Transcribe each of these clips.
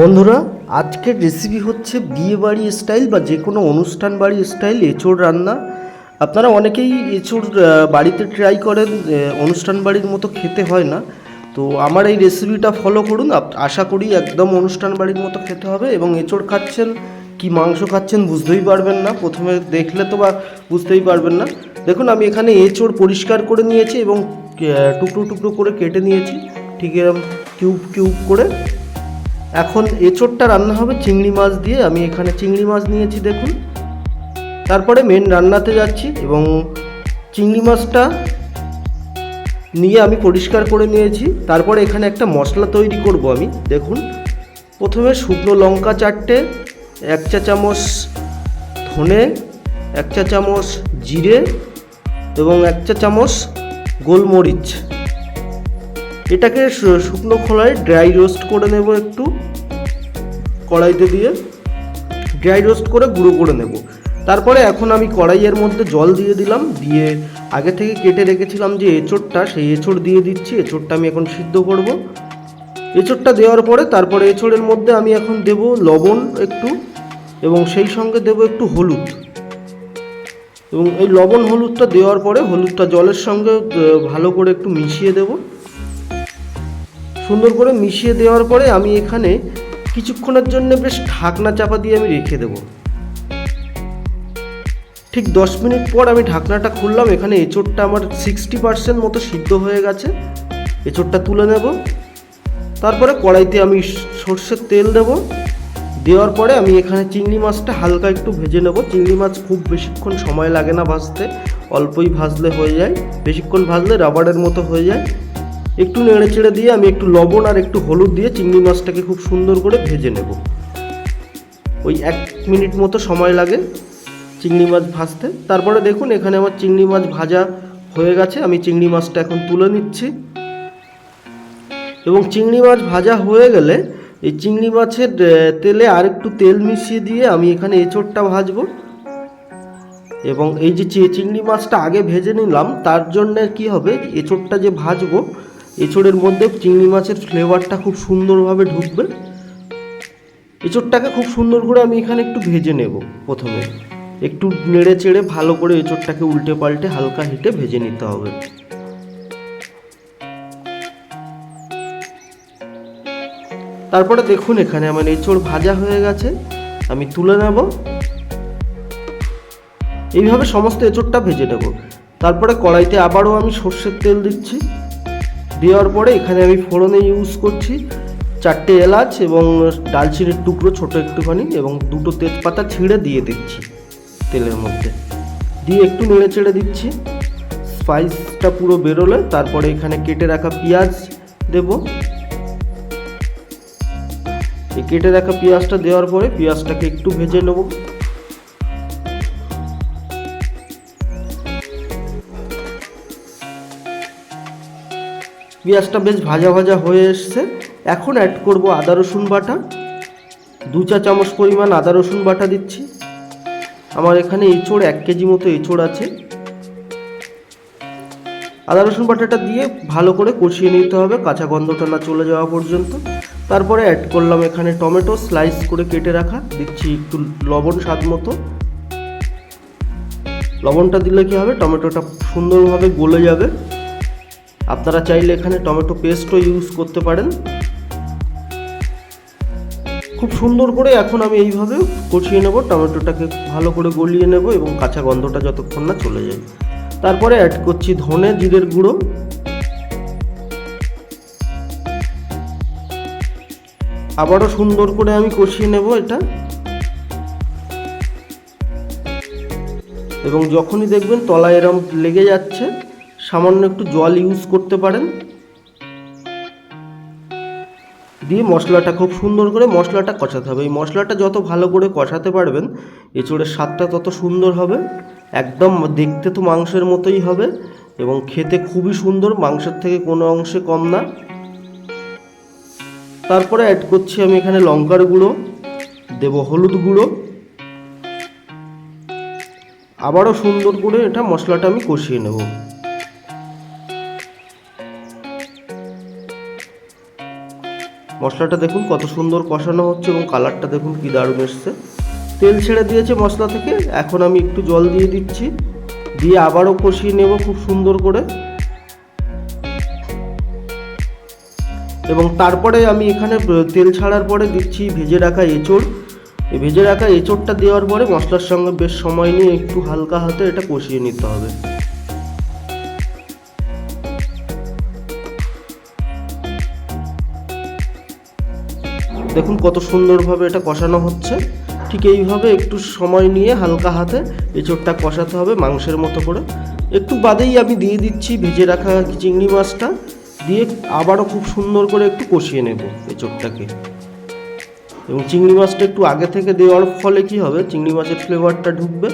বন্ধুরা, আজকের রেসিপি হচ্ছে বিয়ে বাড়ি স্টাইল বা যে কোনো অনুষ্ঠান বাড়ি স্টাইল এঁচোড় রান্না। আপনারা অনেকেই এঁচোড় বাড়িতে ট্রাই করেন অনুষ্ঠান বাড়ির মতো খেতে হয় না। তো আমার এই রেসিপিটা ফলো করুন আশা করি একদম অনুষ্ঠান বাড়ির মতো খেতে হবে এবং এঁচোড় খাচ্ছেন, কি মাংস খাচ্ছেন বুঝতেই পারবেন না। প্রথমে দেখলে তো বা বুঝতেই পারবেন না। দেখুন, আমি এখানে এঁচোড় পরিষ্কার করে নিয়েছি এবং টুকরো টুকরো করে কেটে নিয়েছি। ঠিক এরকম কিউব কিউব করে। এখন এঁচোড়টা রান্না হবে চিংড়ি মাছ দিয়ে। আমি এখানে চিংড়ি মাছ নিয়েছি, দেখুন। তারপরে মেন রান্নাতে যাচ্ছি এবং চিংড়ি মাছটা নিয়ে আমি পরিষ্কার করে নিয়েছি। তারপরে এখানে একটা মশলা তৈরি করব আমি, দেখুন। প্রথমে শুকনো লঙ্কা চারটে, এক চা চামচ ধনে, এক চা চামচ জিরে এবং এক চা চামচ গোলমরিচ। এটাকে শুকনো খোলায় ড্রাই রোস্ট করে নেব একটু, কড়াইতে দিয়ে। ড্রাই রোস্ট করে গুঁড়ো করে নেব। তারপরে এখন আমি কড়াইয়ের মধ্যে জল দিয়ে দিলাম, দিয়ে আগে থেকে কেটে রেখেছিলাম যে এঁচোড়টা, সেই এঁচোড় দিয়ে দিচ্ছি, এঁচোড়টা আমি এখন সিদ্ধ করব। এঁচোড়টা দেওয়ার পরে তারপরে এঁচোড়ের মধ্যে আমি এখন দেব লবণ একটু, এবং সেই সঙ্গে দেব একটু হলুদ। এবং এই লবণ হলুদটা দেওয়ার পরে হলুদটা জলের সঙ্গে ভালো করে একটু মিশিয়ে দেবো। সুন্দর করে মিশিয়ে দেওয়ার পরে আমি এখানে কিছুক্ষণের জন্য বেশ ঢাকনা চাপা দিয়ে আমি রেখে দেবো। ঠিক দশ মিনিট পর আমি ঢাকনাটা খুললাম, এখানে এঁচোড়টা আমার সিক্সটি পার্সেন্ট মতো সিদ্ধ হয়ে গেছে। এঁচোড়টা তুলে নেব। তারপরে কড়াইতে আমি সর্ষের তেল দেব। দেওয়ার পরে আমি এখানে চিংড়ি মাছটা হালকা একটু ভেজে নেব। চিংড়ি মাছ খুব বেশিক্ষণ সময় লাগে না ভাজতে, অল্পই ভাজলে হয়ে যায়। বেশিক্ষণ ভাজলে রাবারের মতো হয়ে যায়। একটু নেড়ে চেড়ে দিয়ে আমি একটু লবণ আর একটু হলুদ দিয়ে চিংড়ি মাছটাকে খুব সুন্দর করে ভেজে নেব। ওই এক মিনিট মতো সময় লাগে চিংড়ি মাছ ভাজতে। তারপরে দেখুন, এখানে আমার চিংড়ি মাছ ভাজা হয়ে গেছে। আমি চিংড়ি মাছটা এখন তুলে নিচ্ছি। এবং চিংড়ি মাছ ভাজা হয়ে গেলে এই চিংড়ি মাছের তেলে আর একটু তেল মিশিয়ে দিয়ে আমি এখানে এঁচোড়টা ভাজবো। এবং এই যে চিংড়ি মাছটা আগে ভেজে নিলাম, তার জন্য কি হবে, এঁচোড়টা যে ভাজবো এঁচোড়ের মধ্যে চিংড়ি মাছের ফ্লেভারটা খুব সুন্দরভাবে ঢুকবে। এঁচোড়টাকে খুব সুন্দর করে আমি এখানে একটু ভেজে নেব প্রথমে। একটু নেড়ে চেড়ে ভালো করে এঁচোড়টাকে উল্টে পাল্টে হালকা হিটে ভেজে নিতে হবে। তারপরে দেখুন এখানে আমার এঁচোড় ভাজা হয়ে গেছে, আমি তুলে নেব। এইভাবে সমস্ত এঁচোড়টা ভেজে নেব। তারপরে কড়াইতে আবারও আমি সর্ষের তেল দিচ্ছি। দেওয়ার পরে এখানে আমি ফোড়নে ইউজ করছি। চারটে এলাচ এবং ডালচিনির টুকরো ছোট একটুখানি এবং দুটো তেজপাতা ছিঁড়ে দিয়ে দিচ্ছি তেলের মধ্যে। দিয়ে একটু নেড়ে চেড়ে দিচ্ছি। স্পাইসটা পুরো বেরোলে তারপরে এখানে কেটে রাখা পেঁয়াজ দেব। এই কেটে রাখা পেঁয়াজটা দেওয়ার পরে পেঁয়াজটাকে একটু ভেজে নেব। পেঁয়াজটা বেশ ভাজা ভাজা হয়ে এসছে। এখন অ্যাড করব আদা, রসুন বাটা। দু চা চামচ পরিমাণ আদা, রসুন বাটা দিচ্ছি। আমার এখানে এঁচোড়, এক কেজি মতো এঁচোড় আছে। আদা, রসুন বাটাটা দিয়ে ভালো করে কষিয়ে নিতে হবে। কাঁচা গন্ধটা না চলে যাওয়া পর্যন্ত। তারপরে অ্যাড করলাম এখানে টমেটো স্লাইস করে কেটে রাখা। দিচ্ছি একটু লবণ স্বাদ মতো। লবণটা দিলে কি হবে? টমেটোটা সুন্দরভাবে গলে যাবে। আপনারা চাইলে এখানে টমেটো পেস্টও ইউজ করতে পারেন। খুব সুন্দর করে এখন আমি এইভাবে কষিয়ে নেব, টমেটোটাকে ভালো করে গলিয়ে নেব এবং কাঁচা গন্ধটা যতক্ষণ না চলে যায়। তারপরে অ্যাড করছি ধনে জিরের গুঁড়ো। আবারও সুন্দর করে আমি কষিয়ে নেব এটা। এবং যখনই দেখবেন তলায় এরম লেগে যাচ্ছে সামান্য একটু জল ইউজ করতে পারেন। দিয়ে মশলাটা খুব সুন্দর করে মশলাটা কষাতে হবে। এই মশলাটা যত ভালো করে কষাতে পারবেন, এঁচোড়ের স্বাদটা তত সুন্দর হবে। একদম দেখতে তো মাংসের মতোই হবে এবং খেতে খুবই সুন্দর, মাংসের থেকে কোনো অংশে কম না। তারপরে অ্যাড করছি আমি এখানে লঙ্কার গুঁড়ো, দেব হলুদ গুঁড়ো। আবারও সুন্দর করে এটা মশলাটা আমি কষিয়ে নেব। মশলাটা দেখুন কত সুন্দর কষানো হচ্ছে এবং কালারটা দেখুন কি দারুণ এসছে। তেল ছেড়ে দিয়েছে মশলা থেকে, এখন আমি একটু জল দিয়ে দিচ্ছি। দিয়ে আবারও কষিয়ে নেব খুব সুন্দর করে। এবং তারপরে আমি এখানে তেল ছাড়ার পরে দিচ্ছি ভেজে রাখা এঁচড়। ভেজে রাখা এঁচড়টা দেওয়ার পরে মশলার সঙ্গে বেশ সময় নিয়ে একটু হালকা হাতে এটা কষিয়ে নিতে হবে। দেখুন কত সুন্দরভাবে এটা কষানো হচ্ছে। ঠিক এইভাবে একটু সময় নিয়ে হালকা হাতে এঁচড়টা কষাতে হবে মাংসের মতো করে। একটু বাদেই আমি দিয়ে দিচ্ছি ভেজে রাখা চিংড়ি মাছটা। দিয়ে আবারও খুব সুন্দর করে একটু কষিয়ে নেব এঁচড়টাকে। এবং চিংড়ি মাছটা একটু আগে থেকে দেওয়ার ফলে কি হবে, চিংড়ি মাছের ফ্লেভারটা ঢুকবে।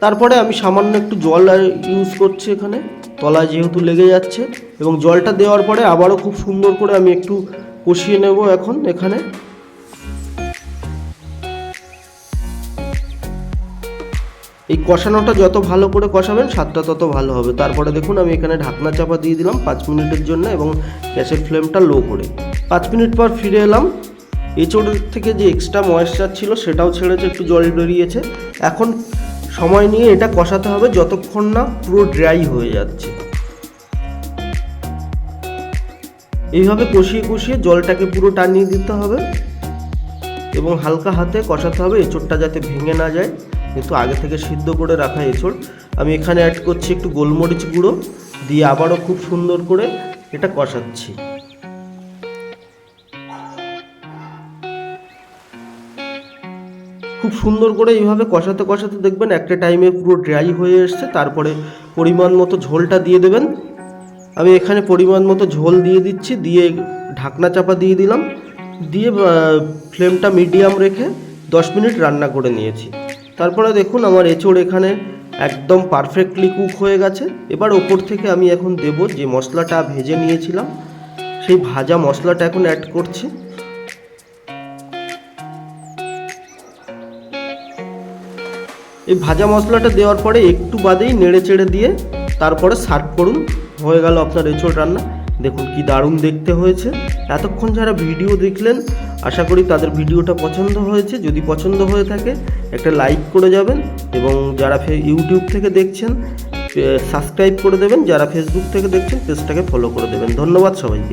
তারপরে আমি সামান্য একটু জল ইউজ করছি এখানে। তলায় যেহেতু লেগে যাচ্ছে। এবং জলটা দেওয়ার পরে আবারও খুব সুন্দর করে আমি একটু কষিয়ে নেব এখন এখানে। এই কষানোটা যত ভালো করে কষাবেন, স্বাদটা তত ভালো হবে। তারপরে দেখুন, আমি এখানে ঢাকনা চাপা দিয়ে দিলাম পাঁচ মিনিটের জন্য এবং গ্যাসের ফ্লেমটা লো করে। পাঁচ মিনিট পর ফিরে এলাম। এঁচোড়ের থেকে যে এক্সট্রা ময়েশ্চার ছিল, সেটাও ছেড়েছে, একটু জল বেরিয়েছে। এখন সময় নিয়ে এটা কষাতে হবে যতক্ষণ না পুরো ড্রাই হয়ে যাচ্ছে। এইভাবে কষিয়ে কষিয়ে জলটাকে পুরো টানিয়ে দিতে হবে এবং হালকা হাতে কষাতে হবে, এঁচোড়টা যাতে ভেঙে না যায়। কিন্তু আগে থেকে সিদ্ধ করে রাখা এঁচোড়, আমি এখানে অ্যাড করছি একটু গোলমরিচ গুঁড়ো, দিয়ে আবারও খুব সুন্দর করে এটা কষাচ্ছি। খুব সুন্দর করে এইভাবে কষাতে কষাতে দেখবেন একটা টাইমে পুরো ড্রাই হয়ে এসছে, তারপরে পরিমাণ মতো ঝোলটা দিয়ে দেবেন। আমি এখানে পরিমাণ মতো ঝোল দিয়ে দিচ্ছি, দিয়ে ঢাকনা চাপা দিয়ে দিলাম। দিয়ে ফ্লেমটা মিডিয়াম রেখে দশ মিনিট রান্না করে নিয়েছি। তারপরে দেখুন আমার এঁচোড় এখানে একদম পারফেক্টলি কুক হয়ে গেছে। এবার ওপর থেকে আমি এখন দেব যে মশলাটা ভেজে নিয়েছিলাম, সেই ভাজা মশলাটা এখন অ্যাড করছি। এই ভাজা মশলাটা দেওয়ার পরে একটু বাদেই নেড়ে চেড়ে দিয়ে তারপরে সার্ভ করুন। হয়ে গেল আপনার এঁচোড় রান্না। দেখুন কি দারুণ দেখতে হয়েছে। এতক্ষণ যারা ভিডিও দেখলেন, আশা করি তাদের ভিডিওটা পছন্দ হয়েছে। যদি পছন্দ হয়ে থাকে, একটা লাইক করে যাবেন এবং যারা ইউটিউব থেকে দেখছেন সাবস্ক্রাইব করে দেবেন। যারা ফেসবুক থেকে দেখছেন, পেজটাকে ফলো করে দেবেন। ধন্যবাদ সবাইকে।